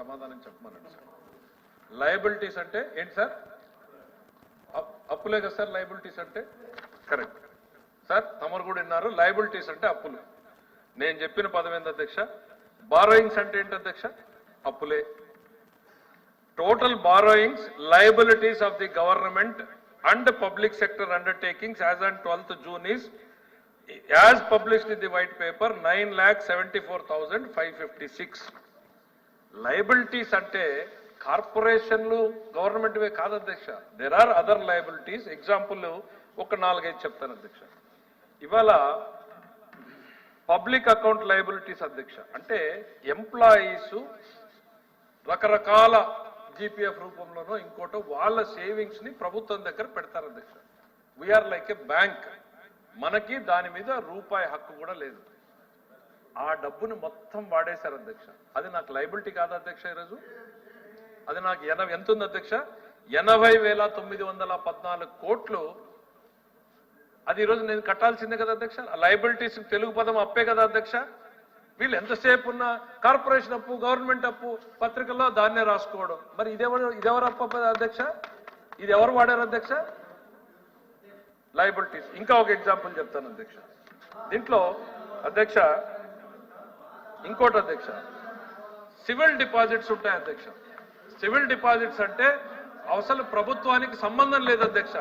సమాధానం చెప్పమనండి sir. Liabilities అంటే ఏంటి సార్? అప్పులే కదా సార్ లయబిలిటీస్ అంటే? కరెక్ట్ సార్ తమరు కూడా విన్నారు లయబిలిటీస్ అంటే అప్పులు. నేను చెప్పిన పదం ఏంటి అధ్యక్ష? బారోయింగ్స్ అంటే ఏంటి అధ్యక్ష? అప్పులే. Total borrowings liabilities of the government and public sector undertakings as and twelfth June is as published in the white paper nine lakh seventy four thousand five fifty six liabilities అంటే కార్పొరేషన్లు గవర్నమెంట్వే కాదు అధ్యక్ష. There are other liabilities example ఒక నాలుగైదు చెప్తాను అధ్యక్ష. ఇవాళ పబ్లిక్ అకౌంట్ లయబిలిటీస్ అధ్యక్ష. అంటే ఎంప్లాయీస్ రకరకాల జీపీఎఫ్ రూపంలోనో ఇంకోటో వాళ్ళ సేవింగ్స్ని ప్రభుత్వం దగ్గర పెడతారు అధ్యక్ష. వీఆర్ లైక్ ఏ బ్యాంక్ మనకి దాని మీద రూపాయి హక్కు కూడా లేదు. ఆ డబ్బుని మొత్తం వాడేశారు అధ్యక్ష. అది నాకు లైబిలిటీ కాదు అధ్యక్ష ఈరోజు. అది నాకు ఎనభై ఎంత ఉంది అధ్యక్ష? ఎనభై వేల తొమ్మిది వందల పద్నాలుగు కోట్లు. అది ఈరోజు నేను కట్టాల్సిందే కదా అధ్యక్ష? లైబిలిటీస్ తెలుగు పదం అప్పే కదా అధ్యక్ష? వీళ్ళు ఎంతసేపు ఉన్న కార్పొరేషన్ అప్పు గవర్నమెంట్ అప్పు పత్రికల్లో దాన్నే రాసుకోవడం. మరి ఇదెవరు ఇదెవరు అప్పు అప్ప అధ్యక్ష? ఇది ఎవరు వాడారు అధ్యక్ష? లైబిలిటీస్. ఇంకా ఒక ఎగ్జాంపుల్ చెప్తాను అధ్యక్ష. దీంట్లో అధ్యక్ష ఇంకోటి అధ్యక్ష సివిల్ డిపాజిట్స్ ఉంటాయి అధ్యక్ష. సివిల్ డిపాజిట్స్ అంటే అసలు ప్రభుత్వానికి సంబంధం లేదు అధ్యక్ష.